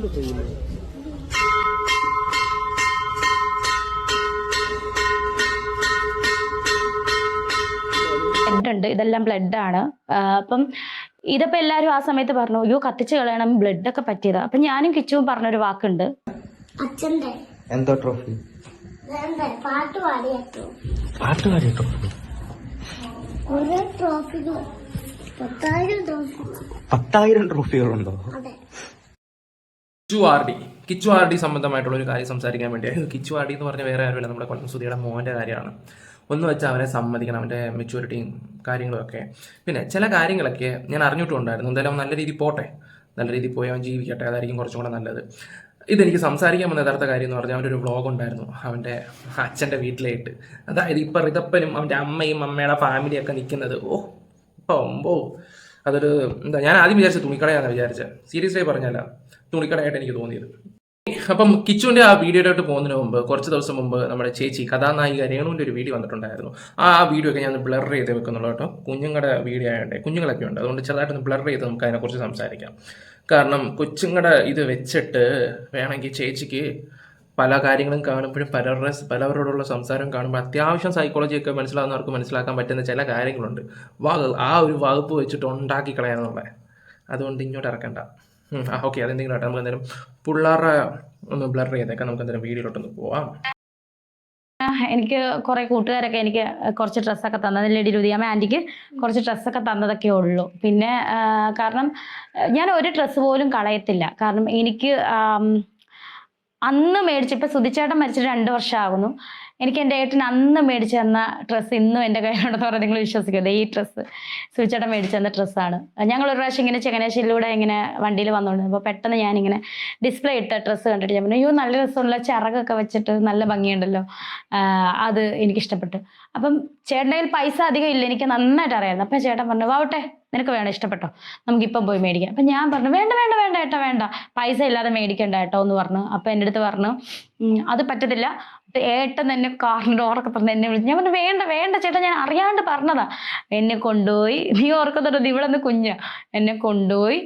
Blood ചെയ്യുന്നത് ഇതെല്ലാം blood ആണ്. അപ്പം ഇതിപ്പോ എല്ലാരും ആ സമയത്ത് പറഞ്ഞു അയ്യോ കത്തിച്ചു കളയണം. ബ്ലഡ് ഒക്കെ പറ്റിയതാ. അപ്പൊ ഞാനും കിച്ചുവും പറഞ്ഞൊരു വാക്കുണ്ട്. എന്തോ ട്രോഫി എന്താ പാട്ട് പാടിയ ട്രോഫി പത്തായിരം ട്രോഫി പത്തായിരം ട്രോഫികളുണ്ടോ അതെ. Kichu R D Kichu R D സംബന്ധമായിട്ടുള്ള ഒരു കാര്യം സംസാരിക്കാൻ വേണ്ടിയായിരുന്നു. കിച്ചു ആർ ഡി എന്ന് പറഞ്ഞ വേറെ ആരുമില്ല. നമ്മുടെ കൊല്ലം സുധിയുടെ മോന്റെ കാര്യമാണ്. ഒന്ന് വെച്ചാൽ അവനെ സമ്മതിക്കണം അവന്റെ മെച്യൂരിറ്റിയും കാര്യങ്ങളൊക്കെ പിന്നെ ചില കാര്യങ്ങളൊക്കെ ഞാൻ അറിഞ്ഞിട്ടുണ്ടായിരുന്നു. എന്തായാലും നല്ല രീതിയിൽ പോട്ടെ. നല്ല രീതിയിൽ പോയി അവൻ ജീവിക്കട്ടെ. അതായിരിക്കും കുറച്ചും കൂടെ നല്ലത്. ഇതെനിക്ക് സംസാരിക്കാൻ വന്ന യഥാർത്ഥ കാര്യം എന്ന് പറഞ്ഞാൽ അവന്റെ ഒരു വ്ളോഗ് ഉണ്ടായിരുന്നു. അവന്റെ അച്ഛന്റെ വീട്ടിലായിട്ട്. അതായത് ഇപ്പം റിതപ്പനും അവന്റെ അമ്മയും അമ്മയുടെ ഫാമിലിയൊക്കെ നിൽക്കുന്നത്. ഓ ഇപ്പം ഓ അതൊരു എന്താ ഞാൻ ആദ്യം വിചാരിച്ചത് തുണിക്കടയാണെന്ന് വിചാരിച്ചത് സീരിയസ് ആയി പറഞ്ഞല്ല തുണിക്കടയായിട്ട് എനിക്ക് തോന്നിയത്. അപ്പം കിച്ചുവിന്റെ ആ വീഡിയോയിലോട്ട് പോകുന്നതിന് മുമ്പ് കുറച്ച് ദിവസം മുമ്പ് നമ്മുടെ ചേച്ചി കഥാനായിക രേണുവിന്റെ ഒരു വീഡിയോ വന്നിട്ടുണ്ടായിരുന്നു. ആ വീഡിയോ ഒക്കെ ഞാൻ ബ്ലർ ചെയ്ത് വെക്കുന്നുള്ളൂ കേട്ടോ. കുഞ്ഞുങ്ങളുടെ വീഡിയോ ആയതുകൊണ്ട് കുഞ്ഞുങ്ങളൊക്കെ ഉണ്ട്. അതുകൊണ്ട് ചെറുതായിട്ടൊന്ന് ബ്ലർ ചെയ്ത് നമുക്ക് അതിനെക്കുറിച്ച് സംസാരിക്കാം. കാരണം കൊച്ചുങ്ങളുടെ ഇത് വെച്ചിട്ട് വേണമെങ്കിൽ ചേച്ചിക്ക് പല കാര്യങ്ങളും കാണുമ്പോഴും പലരുടെ പലവരോടുള്ള സംസാരം കാണുമ്പോൾ അത്യാവശ്യം സൈക്കോളജിയൊക്കെ മനസ്സിലാവുന്നവർക്ക് മനസ്സിലാക്കാൻ പറ്റുന്ന ചില കാര്യങ്ങളുണ്ട്. വക- ആ ഒരു വകുപ്പ് വെച്ചിട്ട് ഉണ്ടാക്കി കളയാന്നുള്ളത് അതുകൊണ്ട് ഇങ്ങോട്ട് ഇറക്കണ്ട. ഓക്കെ അതെന്തെങ്കിലും ആട്ടെ. നമുക്ക് എന്തായാലും പിള്ളേരുടെ ഒന്ന് ബ്ലർ ചെയ്തേക്കാം. നമുക്ക് എന്തായാലും വീഡിയോയിലോട്ടൊന്ന് പോവാം. എനിക്ക് കുറെ കൂട്ടുകാരൊക്കെ എനിക്ക് കുറച്ച് ഡ്രസ്സൊക്കെ തന്നത്. ലേഡി രുതിയാമ്മ ആന്റിക്ക് കുറച്ച് ഡ്രസ്സൊക്കെ തന്നതൊക്കെ ഉള്ളൂ. പിന്നെ കാരണം ഞാൻ ഒരു ഡ്രസ്സ് പോലും കളയത്തില്ല. കാരണം എനിക്ക് അന്ന് മേടിച്ച് ഇപ്പം സുധിച്ചേട്ടൻ മരിച്ചിട്ട് രണ്ട് വർഷമാകുന്നു. എനിക്ക് എന്റെ ഏട്ടൻ അന്ന് മേടിച്ചു തന്ന ഡ്രസ്സ് ഇന്നും എന്റെ കയ്യിലുണ്ടെന്ന് പറഞ്ഞാൽ നിങ്ങൾ വിശ്വസിക്കുന്നത് ഈ ഡ്രസ്സ് സുധിച്ചേട്ടൻ മേടിച്ചു തന്ന ഡ്രസ്സാണ്. ഞങ്ങൾ ഒരു പ്രാവശ്യം ഇങ്ങനെ ചങ്ങനാശ്ശേരിയിലൂടെ ഇങ്ങനെ വണ്ടിയിൽ വന്നുകൊണ്ട് അപ്പോൾ പെട്ടെന്ന് ഞാനിങ്ങനെ ഡിസ്പ്ലേ ഇട്ട ഡ്രസ്സ് കണ്ടിട്ട് ഞാൻ പറഞ്ഞു അയ്യോ നല്ല രസമുള്ള ചിറകൊക്കെ വെച്ചിട്ട് നല്ല ഭംഗിയുണ്ടല്ലോ. അത് എനിക്കിഷ്ടപ്പെട്ടു. അപ്പം ചേട്ടന്റെ കയ്യിൽ പൈസ അധികം ഇല്ല. എനിക്ക് നന്നായിട്ട് അറിയാമായിരുന്നു. അപ്പം ചേട്ടൻ പറഞ്ഞു വാവട്ടെ നിനക്ക് വേണം ഇഷ്ടപ്പെട്ടോ? നമുക്കിപ്പം പോയി മേടിക്കാം. അപ്പം ഞാൻ പറഞ്ഞു വേണ്ട വേണ്ട വേണ്ട ഏട്ടാ വേണ്ട. പൈസ ഇല്ലാതെ മേടിക്കണ്ട ഏട്ടോ എന്ന് പറഞ്ഞു. അപ്പം എന്റെ അടുത്ത് പറഞ്ഞു അത് പറ്റത്തില്ല. ഏട്ടൻ തന്നെ കാറിന്റെ ഡോറൊക്കെ പറഞ്ഞ് എന്നെ വിളിച്ചു ഞാൻ പറഞ്ഞു വേണ്ട വേണ്ട ചേട്ടാ ഞാൻ അറിയാണ്ട് പറഞ്ഞതാ. എന്നെ കൊണ്ടുപോയി നീ ഓർക്കുന്നുണ്ടോ ഇവിടെ നിന്ന് കുഞ്ഞ? എന്നെ കൊണ്ടുപോയി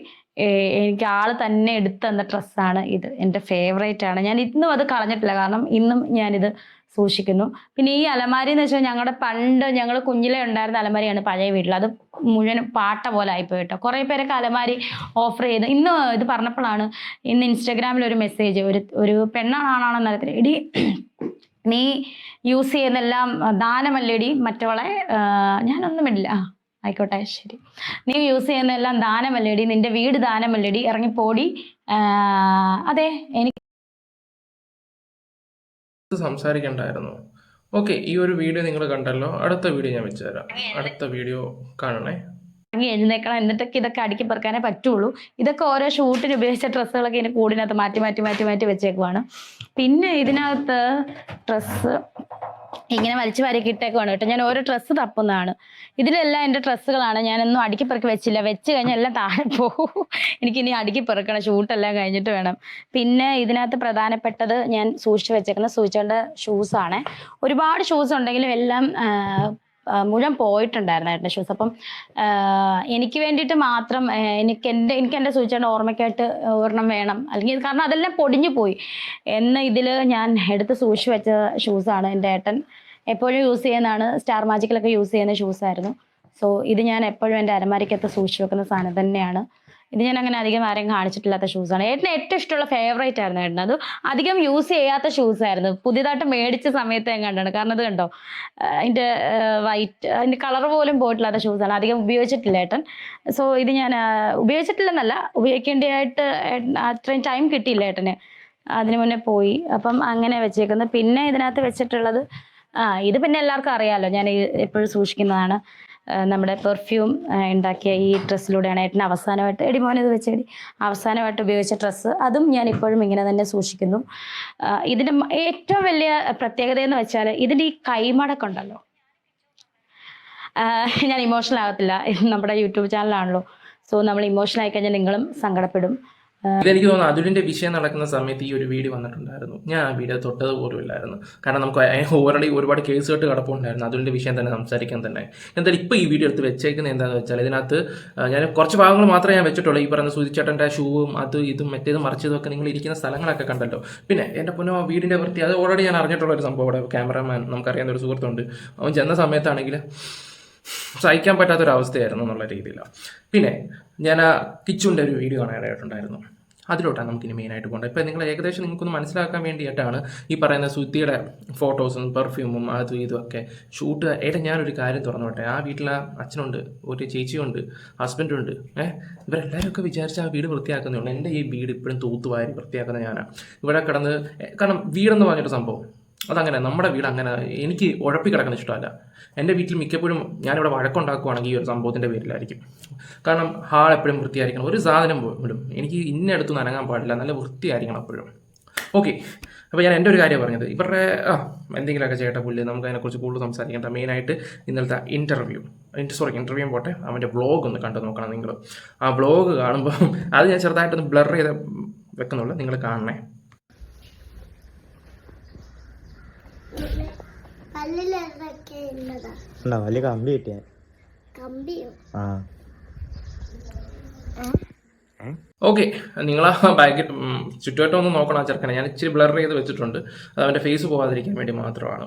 എനിക്ക് ആൾ തന്നെ എടുത്തു തന്ന ഡ്രസ്സാണ് ഇത്. എന്റെ ഫേവറേറ്റ് ആണ് ഞാൻ ഇന്നും അത് കളഞ്ഞിട്ടില്ല. കാരണം ഇന്നും ഞാനിത് സൂക്ഷിക്കുന്നു. പിന്നെ ഈ അലമാരി എന്ന് വെച്ചാൽ ഞങ്ങളുടെ പണ്ട് ഞങ്ങൾ കുഞ്ഞിലെ ഉണ്ടായിരുന്ന അലമാരിയാണ് പഴയ വീട്ടിൽ അത് മുഴുവൻ പാട്ട പോലെ ആയിപ്പോയി കേട്ടോ കുറേ പേരൊക്കെ അലമാരി ഓഫർ ചെയ്ത്. ഇന്ന് ഇത് പറഞ്ഞപ്പോഴാണ് ഇന്ന് ഇൻസ്റ്റാഗ്രാമിൽ ഒരു മെസ്സേജ് ഒരു ഒരു പെണ്ണാണാണെന്ന് അറിയത്തില്ല. ഇടി നീ യൂസ് ചെയ്യുന്നെല്ലാം ദാനമല്ലേടി? മറ്റവളെ ഞാനൊന്നും ആ ആയിക്കോട്ടെ ശരി. നീ യൂസ് ചെയ്യുന്നതെല്ലാം ദാനമല്ലേടി? നിന്റെ വീട് ദാനമല്ലേടി? ഇറങ്ങിപ്പോടി? പോടി അതെ എനിക്ക് സംസാരിക്കണ്ടായിരുന്നു. ഓക്കെ ഈ ഒരു വീഡിയോ നിങ്ങൾ കണ്ടല്ലോ. അടുത്ത വീഡിയോ ഞാൻ വെച്ചുതരാം. അടുത്ത വീഡിയോ കാണണേ. ഇറങ്ങി എഴുന്നേക്കണം എന്നിട്ടൊക്കെ ഇതൊക്കെ അടുക്കി പെറുക്കാനേ പറ്റുള്ളൂ. ഇതൊക്കെ ഓരോ ഷൂട്ടിന് ഉപയോഗിച്ച ഡ്രസ്സുകളൊക്കെ ഇതിന് കൂടിനകത്ത് മാറ്റി മാറ്റി മാറ്റി മാറ്റി വെച്ചേക്കുവാണ്. പിന്നെ ഇതിനകത്ത് ഡ്രസ്സ് ഇങ്ങനെ വലിച്ചു വാരിയൊക്കെ ഇട്ടേക്കുവാണ് കേട്ടോ. ഞാൻ ഓരോ ഡ്രസ്സ് തപ്പുന്നതാണ്. ഇതിലെല്ലാം എന്റെ ഡ്രസ്സുകളാണ്. ഞാനൊന്നും അടുക്കി പെറുക്കി വെച്ചില്ല. വെച്ച് കഴിഞ്ഞാൽ എല്ലാം താഴെ പോകും. എനിക്കിനി അടുക്കി പെറുക്കണം. ഷൂട്ടെല്ലാം കഴിഞ്ഞിട്ട് വേണം. പിന്നെ ഇതിനകത്ത് പ്രധാനപ്പെട്ടത് ഞാൻ സൂക്ഷിച്ച് വെച്ചേക്കുന്ന സൂചിച്ചേണ്ട ഷൂസാണ് ഒരുപാട് ഷൂസ് ഉണ്ടെങ്കിലും എല്ലാം മുഴുവൻ പോയിട്ടുണ്ടായിരുന്നു ഏട്ടന്റെ ഷൂസ് അപ്പം എനിക്ക് വേണ്ടിയിട്ട് മാത്രം എനിക്ക് എന്റെ എനിക്ക് എന്റെ സൂചിച്ചേണ്ട ഓർമ്മയ്ക്കായിട്ട് ഒരെണ്ണം വേണം. അല്ലെങ്കിൽ കാരണം അതെല്ലാം പൊടിഞ്ഞു പോയി. എന്ന് ഇതിൽ ഞാൻ എടുത്ത് സൂക്ഷിച്ച് വെച്ച ഷൂസാണ് എന്റെ ഏട്ടൻ. എപ്പോഴും യൂസ് ചെയ്യുന്നതാണ് സ്റ്റാർ മാജിക്കിലൊക്കെ യൂസ് ചെയ്യുന്ന ഷൂസായിരുന്നു സോ ഇത് ഞാൻ എപ്പോഴും എന്റെ അലമാരിക്കകത്ത് സൂക്ഷിച്ച് വെക്കുന്ന സാധനം തന്നെയാണ്. ഇത് ഞാൻ അങ്ങനെ അധികം ആരെയും കാണിച്ചിട്ടില്ലാത്ത ഷൂസ് ആണ്. ഏട്ടന് ഏറ്റവും ഇഷ്ടമുള്ള ഫേവറേറ്റ് ആയിരുന്നു ഏട്ടൻ അത് അധികം യൂസ് ചെയ്യാത്ത ഷൂസ് ആയിരുന്നു. പുതിയതായിട്ട് മേടിച്ച സമയത്ത് ഞാൻ കണ്ടാണ്. കാരണം അത് കണ്ടോ? അതിന്റെ വൈറ്റ് അതിന്റെ കളർ പോലും പോയിട്ടില്ലാത്ത ആണ്. അധികം ഉപയോഗിച്ചിട്ടില്ല ഏട്ടൻ. സോ ഇത് ഞാൻ ഉപയോഗിച്ചിട്ടില്ലെന്നല്ല. ഉപയോഗിക്കേണ്ടതായിട്ട് അത്രയും ടൈം കിട്ടിയില്ല ഏട്ടന്. അതിനു മുന്നേ പോയി. അപ്പം അങ്ങനെ വെച്ചേക്കുന്നത് പിന്നെ ഇതിനകത്ത് വെച്ചിട്ടുള്ളത് ആ ഇത് പിന്നെ എല്ലാവർക്കും അറിയാമല്ലോ ഞാൻ എപ്പോഴും സൂക്ഷിക്കുന്നതാണ്. നമ്മുടെ പെർഫ്യൂം ഉണ്ടാക്കിയ ഈ ഡ്രസ്സിലൂടെയാണ് ഏട്ടൻ അവസാനമായിട്ട് എടി മോനെ ഇത് വെച്ചേടി. അവസാനമായിട്ട് ഉപയോഗിച്ച ഡ്രസ്സ്. അതും ഞാൻ ഇപ്പോഴും ഇങ്ങനെ തന്നെ സൂക്ഷിക്കുന്നു. ഇതിന്റെ ഏറ്റവും വലിയ പ്രത്യേകത എന്ന് വെച്ചാൽ ഇതിന്റെ ഈ കൈമടക്കുണ്ടല്ലോ ഞാൻ ഇമോഷണൽ ആകത്തില്ല. നമ്മുടെ യൂട്യൂബ് ചാനലാണല്ലോ സോ നമ്മൾ ഇമോഷണൽ ആയി കഴിഞ്ഞാൽ നിങ്ങളും സങ്കടപ്പെടും. ഇതെനിക്ക് തോന്നുന്നു അതുലിന്റെ വിഷയം നടക്കുന്ന സമയത്ത് ഈ ഒരു വീഡിയോ വന്നിട്ടുണ്ടായിരുന്നു. ഞാൻ ആ വീഡിയോ തൊട്ടത് പോലും ഇല്ലായിരുന്നു. കാരണം നമുക്ക് ഓൾറെഡി ഒരുപാട് കേസ് കേട്ട് കിടപ്പുണ്ടായിരുന്നു. അതുലിന്റെ വിഷയം തന്നെ സംസാരിക്കാൻ തന്നെ. എന്തായാലും ഇപ്പോൾ ഈ വീഡിയോ എടുത്ത് വെച്ചേക്കുന്നത് എന്താണെന്ന് വെച്ചാൽ ഇതിനകത്ത് ഞാൻ കുറച്ച് ഭാഗങ്ങൾ മാത്രമേ ഞാൻ വെച്ചിട്ടുള്ളൂ. ഈ പറഞ്ഞ സുധിച്ചേട്ടന്റെ ഷൂവും അത് ഇതും മറ്റേതും മറിച്ചതും ഒക്കെ നിങ്ങൾ ഇരിക്കുന്ന സ്ഥലങ്ങളൊക്കെ കണ്ടല്ലോ. പിന്നെ എന്റെ പൊന്നോ വീടിന്റെ വൃത്തി അത് ഓൾറെഡി ഞാൻ അറിഞ്ഞിട്ടുള്ള ഒരു സംഭവം ഇവിടെ ക്യാമറമാൻ നമുക്കറിയാവുന്ന ഒരു സുഹൃത്തുണ്ട്. അവൻ ചെന്ന സമയത്താണെങ്കിൽ സഹിക്കാൻ പറ്റാത്തൊരവസ്ഥയായിരുന്നു എന്നുള്ള രീതിയിലാണ്. പിന്നെ ഞാൻ ആ കിച്ചുവിന്റെ ഒരു വീഡിയോ കാണാനായിട്ടുണ്ടായിരുന്നു. അതിലോട്ടാണ് നമുക്കിനി മെയിനായിട്ട് പോകേണ്ടത്. ഇപ്പോൾ നിങ്ങൾ ഏകദേശം നിങ്ങൾക്കൊന്ന് മനസ്സിലാക്കാൻ വേണ്ടിയിട്ടാണ് ഈ പറയുന്ന സുത്തിയുടെ ഫോട്ടോസും പെർഫ്യൂമും അതും ഇതും ഒക്കെ ഷൂട്ട് ഏട്ടാ ഞാനൊരു കാര്യം തുറന്നോട്ടെ. ആ വീട്ടിലെ അച്ഛനുണ്ട് ഒരു ചേച്ചിയുണ്ട് ഹസ്ബൻഡുണ്ട് ഏഹ് ഇവരെല്ലാവരും ഒക്കെ വിചാരിച്ച് ആ വീട് വൃത്തിയാക്കുന്നതുകൊണ്ട് എന്റെ ഈ വീട് ഇപ്പോഴും തൂത്തുവാരി വൃത്തിയാക്കുന്ന ഞാനാണ് ഇവിടെ കിടന്ന് കാരണം വീടെന്ന് പറഞ്ഞൊരു സംഭവം അതങ്ങനെ നമ്മുടെ വീട് അങ്ങനെ എനിക്ക് ഉഴപ്പി കിടക്കുന്ന ഇഷ്ടമല്ല. എന്റെ വീട്ടിൽ മിക്കപ്പോഴും ഞാനിവിടെ വഴക്കുണ്ടാക്കുവാണെങ്കിൽ ഈ ഒരു സംഭവത്തിന്റെ പേരിലായിരിക്കും. കാരണം ഹാൾ എപ്പോഴും വൃത്തിയായിരിക്കണം. ഒരു സാധനം പോലും എനിക്ക് ഇന്നടുത്ത് നനങ്ങാൻ പാടില്ല. നല്ല വൃത്തിയായിരിക്കണം എപ്പോഴും ഓക്കെ. അപ്പോൾ ഞാൻ എന്റെ ഒരു കാര്യം പറഞ്ഞത്. ഇവരുടെ ആ എന്തെങ്കിലുമൊക്കെ ചേട്ട പുല്ല് നമുക്ക് അതിനെക്കുറിച്ച് കൂടുതൽ സംസാരിക്കേണ്ട. മെയിനായിട്ട് ഇന്നലത്തെ ഇന്റർവ്യൂ. സോറി ഇന്റർവ്യൂ പോട്ടെ. അവന്റെ വ്ളോഗ് ഒന്ന് കണ്ടു നോക്കണം നിങ്ങൾ. ആ വ്ളോഗ് കാണുമ്പോൾ അത് ഞാൻ ചെറുതായിട്ടൊന്ന് ബ്ലർ ചെയ്ത് വെക്കുന്നുള്ളൂ. നിങ്ങൾ കാണണേ. ഉണ്ടോ? വലിയ കമ്പി കിട്ടിയ. കമ്പിയോ? ആ. ഓക്കെ. നിങ്ങൾ ആ ബാഗ് ചുറ്റുവട്ടം ഒന്ന് നോക്കണം ആ ചെറുക്കനെ. ഞാൻ ഇച്ചിരി ബ്ലർ ചെയ്ത് വെച്ചിട്ടുണ്ട്. അത് അവന്റെ ഫേസ് പോകാതിരിക്കാൻ വേണ്ടി മാത്രമാണ്.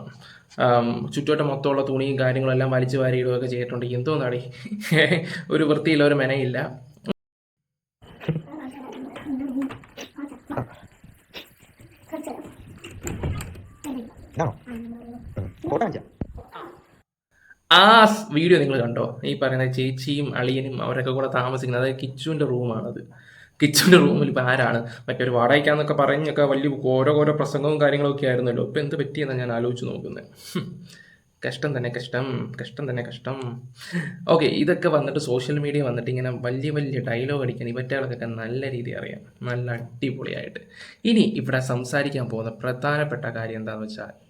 ചുറ്റുവട്ടം മൊത്തമുള്ള തുണിയും കാര്യങ്ങളെല്ലാം വലിച്ചു വാരിയിടുകയൊക്കെ ചെയ്തിട്ടുണ്ട്. എന്തോന്നാടി? ഒരു വൃത്തിയില്ല ഒരു മെനയില്ല ഇതാണോ ഫോട്ടോ കാണിച്ചാ ആ വീഡിയോ നിങ്ങൾ കണ്ടോ? ഈ പറയുന്ന ചേച്ചിയും അളിയനും അവരൊക്കെ കൂടെ താമസിക്കുന്നത്. അതായത് കിച്ചുവിന്റെ റൂമാണത്. കിച്ചുവിന്റെ റൂമിൽ ഇപ്പോൾ ആരാണ്? മറ്റൊരു വാടകയ്ക്കാന്നൊക്കെ പറഞ്ഞൊക്കെ വലിയ ഓരോ ഓരോ പ്രസംഗവും കാര്യങ്ങളൊക്കെ ആയിരുന്നല്ലോ. ഇപ്പം എന്ത് പറ്റിയെന്നാണ് ഞാൻ ആലോചിച്ച് നോക്കുന്നത് കഷ്ടം തന്നെ കഷ്ടം. കഷ്ടം തന്നെ കഷ്ടം. ഓക്കെ ഇതൊക്കെ വന്നിട്ട് സോഷ്യൽ മീഡിയ വന്നിട്ട് ഇങ്ങനെ വലിയ വലിയ ഡയലോഗ് അടിക്കാൻ ഇവറ്റകൾക്കൊക്കെ നല്ല രീതി അറിയാം. നല്ല അടിപൊളിയായിട്ട്. ഇനി ഇവിടെ സംസാരിക്കാൻ പോകുന്ന പ്രധാനപ്പെട്ട കാര്യം എന്താണെന്ന് വെച്ചാൽ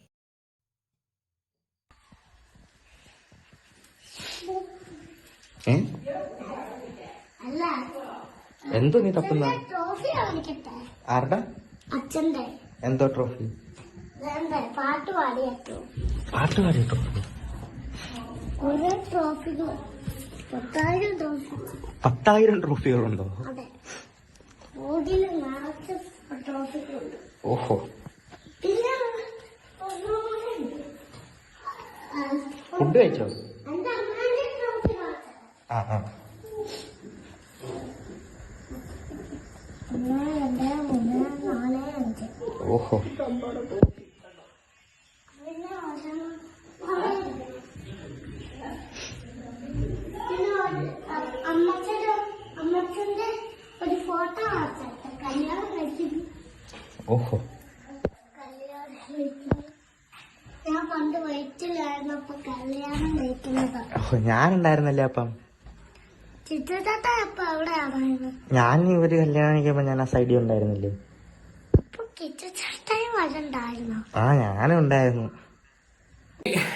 ഏ? എന്തോ നീ തപ്പുന്ന? ആരുടെ? അച്ഛന്റെ എന്തോ ട്രോഫി പാട്ട് പാടിയ പാട്ട് പത്തായിരം ട്രോഫി പത്തായിരം ട്രോഫികളുണ്ടോ ഓഹോ. ഫുഡ് കഴിച്ചോ? ഓഹോ. കഴിക്കുന്നു ഞാൻ പണ്ട് കല്യാണം കഴിക്കുന്നതാ. ഞാനുണ്ടായിരുന്നല്ലേ അപ്പം? ഞാൻ ഇവർ കല്യാണം കഴിക്കുമ്പോ ഞാൻ ആ സൈഡിൽ ഉണ്ടായിരുന്നില്ലേ? ആ ഞാനും ഉണ്ടായിരുന്നു.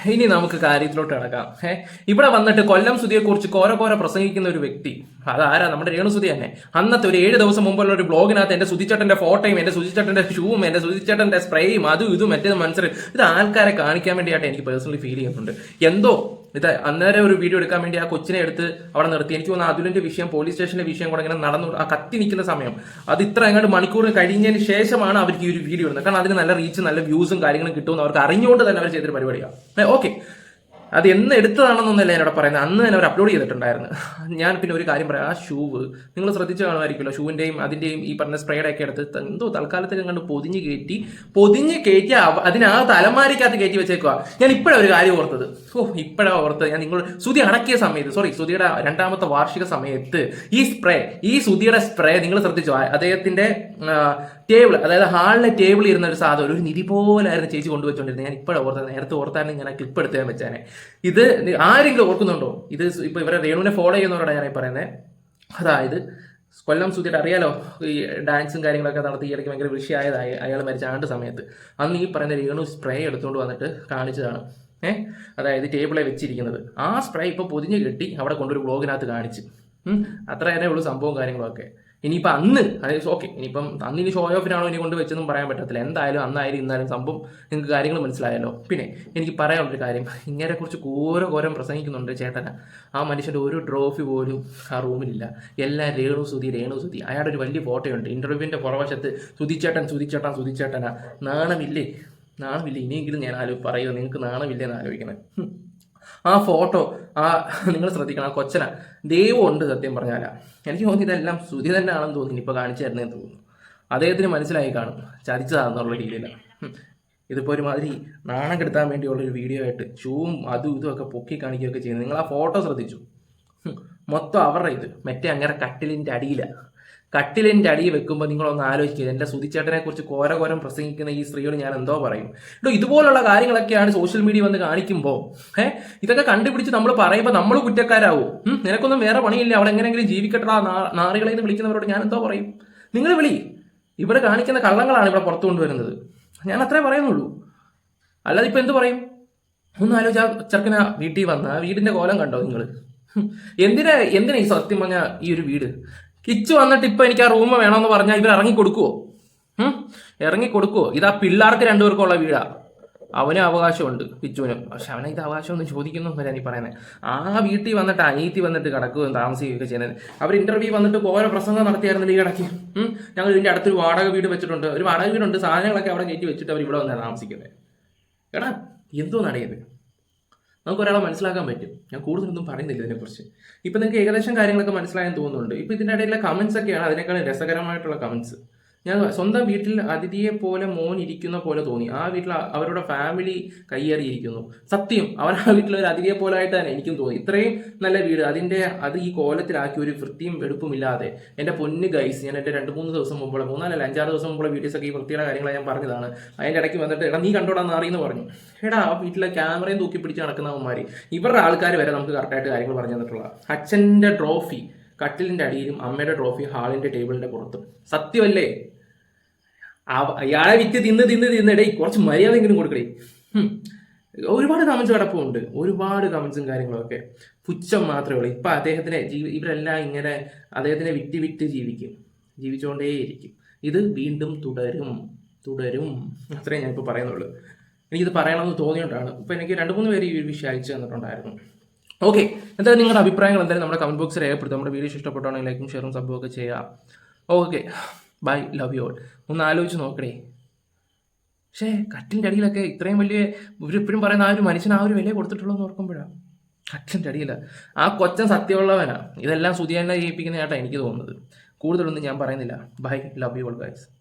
ഇനി നമുക്ക് കാര്യത്തിലോട്ട് കിടക്കാം. ഏഹ് ഇവിടെ വന്നിട്ട് കൊല്ലം സുതിയെ കുറിച്ച് കോര കോര പ്രസംഗിക്കുന്ന ഒരു വ്യക്തി. അതാരാ? നമ്മുടെ രേണുസുതി തന്നെ. അന്നത്തെ ഒരു ഏഴ് ദിവസം മുമ്പുള്ള ഒരു ബ്ലോഗിനകത്ത് എന്റെ സുതിച്ചേട്ടന്റെ ഫോട്ടോയും എന്റെ സുതിച്ചേട്ടന്റെ ഷൂവും എന്റെ സുതിച്ചേട്ടന്റെ സ്പ്രേയും അതും ഇതും മറ്റേത് മനസ്സിലായി ഇത് ആൾക്കാരെ കാണിക്കാൻ വേണ്ടിയായിട്ട് എനിക്ക് പേഴ്സണലി ഫീൽ ചെയ്യുന്നുണ്ട്. എന്തോ ഇത് അന്നേരം ഒരു വീഡിയോ എടുക്കാൻ വേണ്ടി ആ കൊച്ചിനെ എടുത്ത് അവിടെ നിർത്തി. എനിക്ക് തോന്നുന്നു അതുലിന്റെ വിഷയം പോലീസ് സ്റ്റേഷന്റെ വിഷയം കൂടെ ഇങ്ങനെ നടന്നു ആ കത്തി നിൽക്കുന്ന സമയം. അത് ഇത്ര അങ്ങോട്ട് മണിക്കൂർ കഴിഞ്ഞതിന് ശേഷമാണ് അവർക്ക് ഈ ഒരു വീഡിയോ ഇടുന്നത്. കാരണം അതിന് നല്ല റീച്ച് നല്ല വ്യൂസും കാര്യങ്ങളും കിട്ടുമെന്ന് അവർക്ക് അറിഞ്ഞുകൊണ്ട് തന്നെ അവർ ചെയ്തൊരു പരിപാടിയാണ്. ഓക്കെ അത് എന്ന് എടുത്തതാണെന്നൊന്നല്ല എന്നോട് പറയുന്നത്. അന്ന് തന്നെ അവർ അപ്ലോഡ് ചെയ്തിട്ടുണ്ടായിരുന്നു. ഞാൻ പിന്നെ ഒരു കാര്യം പറയാം. ആ ഷൂവ് നിങ്ങൾ ശ്രദ്ധിച്ചു കാണുമായിരിക്കുമല്ലോ ഷൂവിന്റെയും അതിന്റെയും ഈ പറഞ്ഞ സ്പ്രേയുടെ ഒക്കെ എടുത്ത് എന്തോ തൽക്കാലത്തേക്ക് കണ്ട് പൊതിഞ്ഞ് കയറ്റി പൊതിഞ്ഞ് കയറ്റി അതിനകത്ത് അലമാരിക്കകത്ത് കയറ്റി വെച്ചേക്കുക ഞാൻ ഇപ്പോഴാണ് ഒരു കാര്യം ഓർത്തത്. ഓ ഇപ്പോഴാണ് ഓർത്തത്. ഞാൻ നിങ്ങൾ സുതി അടക്കിയ സമയത്ത് സോറി സുതിയുടെ രണ്ടാമത്തെ വാർഷിക സമയത്ത് ഈ സ്പ്രേ ഈ സുതിയുടെ സ്പ്രേ നിങ്ങൾ ശ്രദ്ധിച്ചോ? അദ്ദേഹത്തിന്റെ ടേബിൾ അതായത് ഹാളിലെ ടേബിൾ ഇരുന്ന ഒരു സാധനം ഒരു നിധി പോലായിരുന്നു ചേച്ചി കൊണ്ടുവച്ചോണ്ടിരുന്നത്. ഞാൻ ഇപ്പോഴാണ് ഓർത്തത്. നേരത്തെ ഓർത്തായിരുന്നു ഞാൻ ക്ലിപ്പ് എടുത്ത് ഞാൻ വെച്ചാനെ. ഇത് ആരെങ്കിലും ഓർക്കുന്നുണ്ടോ? ഇത് ഇപ്പൊ ഇവരെ രേണുവിനെ ഫോളോ ചെയ്യുന്നവരോടാണ് ഞാൻ പറയുന്നത് അതായത് കൊല്ലം സുധിയുടെ അറിയാലോ? ഈ ഡാൻസും കാര്യങ്ങളൊക്കെ നടത്തി ഈ ഇടയ്ക്ക് ഭയങ്കര വിഷയമായതായി അയാൾ മരിച്ച ആണ്ട് സമയത്ത്. അന്ന് ഈ പറയുന്ന രേണു സ്പ്രേ എടുത്തുകൊണ്ട് വന്നിട്ട് കാണിച്ചതാണ്. ഏഹ് അതായത് ടേബിളെ വെച്ചിരിക്കുന്നത്. ആ സ്പ്രേ ഇപ്പോൾ പൊതിഞ്ഞ് കെട്ടി അവിടെ കൊണ്ടൊരു ബ്ലോഗിനകത്ത് കാണിച്ച്. അത്ര തന്നെ ഉള്ളൂ സംഭവം കാര്യങ്ങളൊക്കെ. ഇനിയിപ്പോൾ അന്ന് അതായത് ഓക്കെ ഇനിയിപ്പം അന്ന് ഇനി ഷോ ഓഫിനാണോ ഇനി കൊണ്ട് വെച്ചെന്നും പറയാൻ പറ്റത്തില്ല. എന്തായാലും അന്നായാലും ഇന്നാലും സംഭവം നിങ്ങൾക്ക് കാര്യങ്ങൾ മനസ്സിലായല്ലോ. പിന്നെ എനിക്ക് പറയാനുള്ളൊരു കാര്യം. ഇങ്ങനെ കുറിച്ച് ഘോര ഘോരം പ്രസംഗിക്കുന്നുണ്ട് ചേട്ടന. ആ മനുഷ്യന്റെ ഒരു ട്രോഫി പോലും ആ റൂമിലില്ല. എല്ലാം രേണു സുതി രേണു സുതി അയാളുടെ ഒരു വലിയ ഫോട്ടോയുണ്ട്. ഇന്റർവ്യൂവിന്റെ പുറവശത്ത് സുതിച്ചേട്ടൻ സുതിച്ചേട്ടൻ സുതിച്ചേട്ടനാ നാണമില്ലേ? നാണമില്ലേ? ഇനിയെങ്കിലും ഞാൻ ആലോ പറയുമോ നിങ്ങൾക്ക് നാണമില്ലേ എന്ന് ആലോചിക്കണേ. ആ ഫോട്ടോ ആ നിങ്ങൾ ശ്രദ്ധിക്കണം ആ കൊച്ചന. ദൈവം ഉണ്ട് സത്യം പറഞ്ഞാല. എനിക്ക് തോന്നി ഇതെല്ലാം തന്നെ ആണെന്ന് തോന്നി ഇപ്പോൾ കാണിച്ചു തരുന്നതെന്ന് തോന്നുന്നു. അദ്ദേഹത്തിന് മനസ്സിലായി കാണും. ചതിച്ചതാണെന്നുള്ള രീതിയിലാണ്. ഹും. ഇതിപ്പോൾ ഒരുമാതിരി നാണം കെടുത്താൻ വേണ്ടിയുള്ള ഒരു വീഡിയോ ആയിട്ട് ഷൂവും അതും ഇതും ഒക്കെ പൊക്കി കാണിക്കുകയൊക്കെ ചെയ്യുന്നത് നിങ്ങൾ ആ ഫോട്ടോ ശ്രദ്ധിച്ചു. മൊത്തം അവരുടെ ഇത്. മറ്റേ അങ്ങനെ കട്ടിലിന്റെ അടിയിലാണ് കട്ടിലിന്റെ അടിയിൽ വെക്കുമ്പോൾ നിങ്ങളൊന്ന് ആലോചിക്കുക എന്റെ സുതിച്ചേട്ടനെ കുറിച്ച് കോരകോരം പ്രസംഗിക്കുന്ന ഈ സ്ത്രീയോട് ഞാൻ എന്തോ പറയും. കേട്ടോ ഇതുപോലുള്ള കാര്യങ്ങളൊക്കെയാണ് സോഷ്യൽ മീഡിയ വന്ന് കാണിക്കുമ്പോൾ ഏഹ് ഇതൊക്കെ കണ്ടുപിടിച്ച് നമ്മൾ പറയുമ്പോൾ നമ്മൾ കുറ്റക്കാരാവും. നിനക്കൊന്നും വേറെ പണിയില്ല. അവൾ എങ്ങനെയെങ്കിലും ജീവിക്കട്ടെ നാറികളെ എന്ന് വിളിക്കുന്നവരോട് ഞാൻ എന്തോ പറയും. നിങ്ങൾ വിളി. ഇവിടെ കാണിക്കുന്ന കള്ളങ്ങളാണ് ഇവിടെ പുറത്തു കൊണ്ടുവരുന്നത്. ഞാൻ അത്രേ പറയുന്നുള്ളൂ. അല്ലാതെ ഇപ്പം എന്ത് പറയും? ഒന്ന് ആലോചിച്ച ചെറുക്കന വീട്ടിൽ വന്ന വീടിന്റെ കോലം കണ്ടോ നിങ്ങൾ? എന്തിനാ എന്തിനാ ഈ സത്യം പറഞ്ഞ ഈ ഒരു വീട്? കിച്ചു വന്നിട്ട് ഇപ്പൊ എനിക്ക് ആ റൂം വേണമെന്ന് പറഞ്ഞാൽ ഇവർ ഇറങ്ങി കൊടുക്കുവോ? ഇറങ്ങി കൊടുക്കുവോ? ഇത് ആ പിള്ളേർക്ക് രണ്ടുപേർക്കുള്ള വീടാ. അവനും അവകാശമുണ്ട് കിച്ചുവിനും. പക്ഷെ അവനെ ഇത് അവകാശമൊന്നും ചോദിക്കുന്നൊന്നുമില്ല നീ പറയുന്നത് ആ വീട്ടിൽ വന്നിട്ട് അനീതി വന്നിട്ട് കിടക്കുകയും താമസിക്കുകയൊക്കെ ചെയ്യുന്നത്. അവർ ഇന്റർവ്യൂ വന്നിട്ട് ഓരോ പ്രസംഗം നടത്തിയായിരുന്നു ഈ ഇടയ്ക്ക്. ഞങ്ങൾ ഇതിന്റെ അടുത്തൊരു വാടക വീട് വെച്ചിട്ടുണ്ട്. ഒരു വാടക വീടുണ്ട്. സാധനങ്ങളൊക്കെ അവിടെ കയറ്റി വെച്ചിട്ട് അവർ ഇവിടെ വന്നാണ് താമസിക്കുന്നത്. എടാ എന്തോ നടയത് നമുക്ക് ഒരാളെ മനസ്സിലാക്കാൻ പറ്റും. ഞാൻ കൂടുതലൊന്നും പറയുന്നില്ല ഇതിനെക്കുറിച്ച്. ഇപ്പം നിങ്ങൾക്ക് ഏകദേശം കാര്യങ്ങളൊക്കെ മനസ്സിലായെന്ന് തോന്നുന്നുണ്ട്. ഇപ്പം ഇതിന്റെ ഇടയിലെ കമൻസ് ഒക്കെയാണ് അതിനേക്കാളും രസകരമായിട്ടുള്ള കമൻസ് ഞാൻ സ്വന്തം വീട്ടിൽ അതിഥിയെ പോലെ മോൻ ഇരിക്കുന്ന പോലെ തോന്നി. ആ വീട്ടിൽ അവരുടെ ഫാമിലി കയ്യേറിയിരിക്കുന്നു. സത്യം അവർ ആ വീട്ടിൽ ഒരു അതിഥിയെ പോലെ ആയിട്ട് തന്നെ എനിക്കും തോന്നി. ഇത്രയും നല്ല വീട്. അതിന്റെ അത് ഈ കോലത്തിലാക്കി ഒരു വൃത്തിയും വെടുപ്പും ഇല്ലാതെ എന്റെ പൊന്ന് ഗൈസ് ഞാൻ എന്റെ രണ്ട് മൂന്ന് ദിവസം മുമ്പുള്ള മൂന്നാലല്ല അഞ്ചാറ് ദിവസം മുമ്പുള്ള വീഡിയോസ് ഒക്കെ ഈ വൃത്തിയുടെ കാര്യങ്ങൾ ഞാൻ പറഞ്ഞതാണ്. അതിന്റെ ഇടയ്ക്ക് വന്നിട്ട് എടാ നീ കണ്ടോടാ നാറിയെന്ന് പറഞ്ഞു. എടാ ആ വീട്ടിലെ ക്യാമറയും തൂക്കി പിടിച്ച് നടക്കുന്നവന്മാര് ഇവരുടെ ആൾക്കാർ വരെ നമുക്ക് കറക്റ്റായിട്ട് കാര്യങ്ങൾ പറഞ്ഞു തന്നിട്ടുള്ള അച്ഛന്റെ ട്രോഫി കട്ടിലിന്റെ അടിയിലും അമ്മയുടെ ട്രോഫി ഹാളിന്റെ ടേബിളിന്റെ പുറത്തും. സത്യമല്ലേ? അയാളെ വിറ്റ് തിന്ന് തിന്ന് തിന്നിടേ കുറച്ച് മര്യാദയെങ്കിലും കൊടുക്കണേ ഒരുപാട് കമൻസ് കിടപ്പുണ്ട് ഒരുപാട് കമൻസും കാര്യങ്ങളൊക്കെ. പുച്ഛം മാത്രമേ ഉള്ളൂ. ഇപ്പം അദ്ദേഹത്തിനെ ജീവി ഇവരെല്ലാം ഇങ്ങനെ അദ്ദേഹത്തിനെ വിറ്റ് വിറ്റ് ജീവിക്കും. ജീവിച്ചുകൊണ്ടേയിരിക്കും ഇത് വീണ്ടും തുടരും. തുടരും. അത്രേ ഞാനിപ്പോൾ പറയുന്നുള്ളൂ. എനിക്കിത് പറയണമെന്ന് തോന്നിയോണ്ടാണ്. ഇപ്പം എനിക്ക് രണ്ട് മൂന്ന് പേര് ഈ ഒരു വിഷയം അയച്ചു തന്നിട്ടുണ്ടായിരുന്നു. ഓക്കെ. എന്തായാലും നിങ്ങളുടെ അഭിപ്രായങ്ങൾ എന്തായാലും നമ്മുടെ കമന്റ് ബോക്സിൽ രേഖപ്പെടുത്തും നമ്മുടെ വീഡിയോ ഇഷ്ടപ്പെട്ടാണെങ്കിൽ ലൈക്കും ഷെയറും സബ്ബും ഒക്കെ ചെയ്യാം. Okay. Bye love you all. ഒന്ന് ആലോചിച്ച് നോക്കണേ പക്ഷേ കട്ടിന്റെ അടിയിലൊക്കെ ഇത്രയും വലിയ ഇവരിപ്പോഴും പറയുന്ന ആ ഒരു മനുഷ്യന് ആ ഒരു വില കൊടുത്തിട്ടുള്ളൂ എന്ന് ഓർക്കുമ്പോഴാണ് കട്ടിന്റെ അടിയില. ആ കൊച്ചൻ സത്യമുള്ളവനാണ് ഇതെല്ലാം സുതിയാനെ ജയിപ്പിക്കുന്ന ആയിട്ടാണ് എനിക്ക് തോന്നുന്നത്. കൂടുതലൊന്നും ഞാൻ പറയുന്നില്ല. Bye love you all guys.